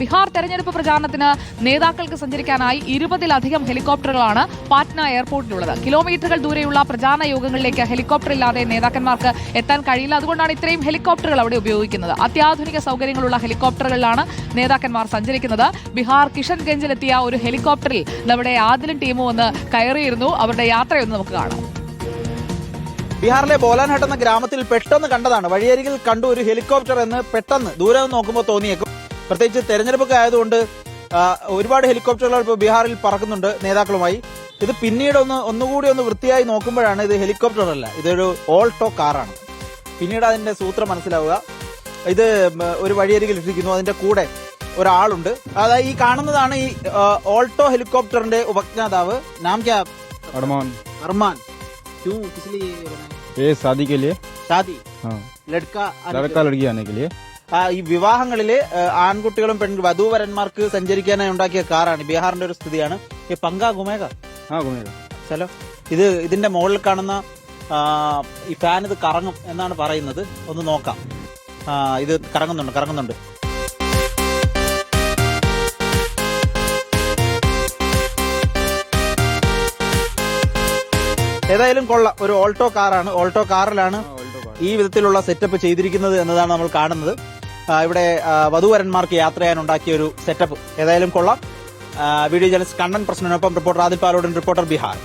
ബീഹാർ തെരഞ്ഞെടുപ്പ് പ്രചാരണത്തിന് നേതാക്കൾക്ക് സഞ്ചരിക്കാനായി ഇരുപതിലധികം ഹെലികോപ്റ്ററുകളാണ് പാറ്റ്ന എയർപോർട്ടിലുള്ളത്. കിലോമീറ്ററുകൾ ദൂരെയുള്ള പ്രചാരണ യോഗങ്ങളിലേക്ക് ഹെലികോപ്റ്റർ ഇല്ലാതെ നേതാക്കന്മാർക്ക് എത്താൻ കഴിയില്ല. അതുകൊണ്ടാണ് ഇത്രയും ഹെലികോപ്റ്ററുകൾ അവിടെ ഉപയോഗിക്കുന്നത്. അത്യാധുനിക സൗകര്യങ്ങളുള്ള ഹെലികോപ്റ്ററുകളിലാണ് നേതാക്കന്മാർ സഞ്ചരിക്കുന്നത്. ബിഹാർ കിഷൻഗഞ്ചിലെത്തിയ ഒരു ഹെലികോപ്റ്ററിൽ നമ്മുടെ ആദിലും ടീമും ഒന്ന് കയറിയിരുന്നു. അവരുടെ യാത്രയൊന്ന് നമുക്ക് കാണാം. ബീഹാറിലെ ബോലാൻഹട്ട് എന്ന ഗ്രാമത്തിൽ പെട്ടെന്ന് കണ്ടതാണ്. വഴിയരികിൽ കണ്ടു ഒരു ഹെലികോപ്റ്റർ എന്ന് പെട്ടെന്ന് ദൂരെ നോക്കുമ്പോൾ തോന്നിയേക്കും. പ്രത്യേകിച്ച് തെരഞ്ഞെടുപ്പൊക്കെ ആയതുകൊണ്ട് ആ, ഒരുപാട് ഹെലികോപ്റ്ററുകൾ ഇപ്പോൾ ബീഹാറിൽ പറക്കുന്നുണ്ട് നേതാക്കളുമായി ഇത് പിന്നീട് ഒന്ന് ഒന്നുകൂടി ഒന്ന് വൃത്തിയായി നോക്കുമ്പോഴാണ് ഇത് ഹെലികോപ്റ്റർ അല്ല ഇതൊരു ഓൾട്ടോ കാറാണ് പിന്നീട് അതിന്റെ സൂത്രം മനസ്സിലാവുക ഇത് ഉം, ഒരു വഴിയരികിൽ ഇട്ടിരിക്കുന്നു അതിന്റെ കൂടെ ഒരാളുണ്ട് അതായത് ഈ കാണുന്നതാണ് ഈ ആ, ഓൾട്ടോ ഹെലികോപ്റ്ററിന്റെ ഉപജ്ഞാതാവ് നാം ക്യാ अरमान अरमान क्यों किस लिए ये बनाया? ये शादी के लिए ഷാദി हाँ ലഡ്ക लड़का लड़की आने के लिए ആ, ഈ വിവാഹങ്ങളിൽ ആൺകുട്ടികളും പെൺ വധൂവരന്മാർക്ക് സഞ്ചരിക്കാനായി ഉണ്ടാക്കിയ കാറാണ്. ബീഹാറിന്റെ ഒരു സ്ഥിതിയാണ്. ഈ പങ്ക ഗുമേക? ചലോ ഇത് ഇതിന്റെ മുകളിൽ കാണുന്ന ഈ ഫാൻ ഇത് കറങ്ങും എന്നാണ് പറയുന്നത്. ഒന്ന് നോക്കാം. ഇത് കറങ്ങുന്നുണ്ട് കറങ്ങുന്നുണ്ട്. ഏതായാലും കൊള്ളാം. ഒരു ഓൾട്ടോ കാറാണ് ഓൾട്ടോ കാറിലാണ് ഈ വിധത്തിലുള്ള സെറ്റപ്പ് ചെയ്തിരിക്കുന്നത് എന്നതാണ് നമ്മൾ കാണുന്നത്. ഇവിടെ വധുവരന്മാർക്ക് യാത്ര ചെയ്യാൻ ഉണ്ടാക്കിയ ഒരു സെറ്റപ്പ് ഏതായാലും കൊള്ളാം. വീഡിയോ ജേർണലിസ്റ്റ് കണ്ണൻ പ്രശ്നനൊപ്പം റിപ്പോർട്ടർ ആദിൽ പാലോടൻ റിപ്പോർട്ടർ ബിഹാർ.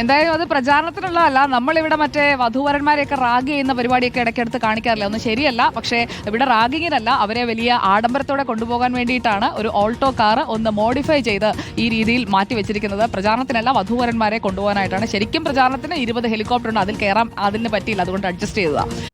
എന്തായാലും അത് പ്രചാരണത്തിനുള്ളതല്ല. നമ്മളിവിടെ മറ്റേ വധുവരന്മാരെയൊക്കെ റാഗ് ചെയ്യുന്ന പരിപാടിയൊക്കെ ഇടയ്ക്കെടുത്ത് കാണിക്കാറില്ല? ഒന്നും ശരിയല്ല. പക്ഷേ ഇവിടെ റാഗിങ്ങിനല്ല. അവരെ വലിയ ആഡംബരത്തോടെ കൊണ്ടുപോകാൻ വേണ്ടിയിട്ടാണ് ഒരു ഓൾട്ടോ കാർ ഒന്ന് മോഡിഫൈ ചെയ്ത് ഈ രീതിയിൽ മാറ്റി വെച്ചിരിക്കുന്നത്. പ്രചാരണത്തിനല്ല വധുവരന്മാരെ കൊണ്ടുപോകാനായിട്ടാണ്. ശരിക്കും പ്രചാരണത്തിന് ഇരുപത് ഹെലികോപ്റ്റർ ഉണ്ട്. അതിൽ കയറാം അതിന് പറ്റിയില്ല. അതുകൊണ്ട് അഡ്ജസ്റ്റ് ചെയ്തതാണ്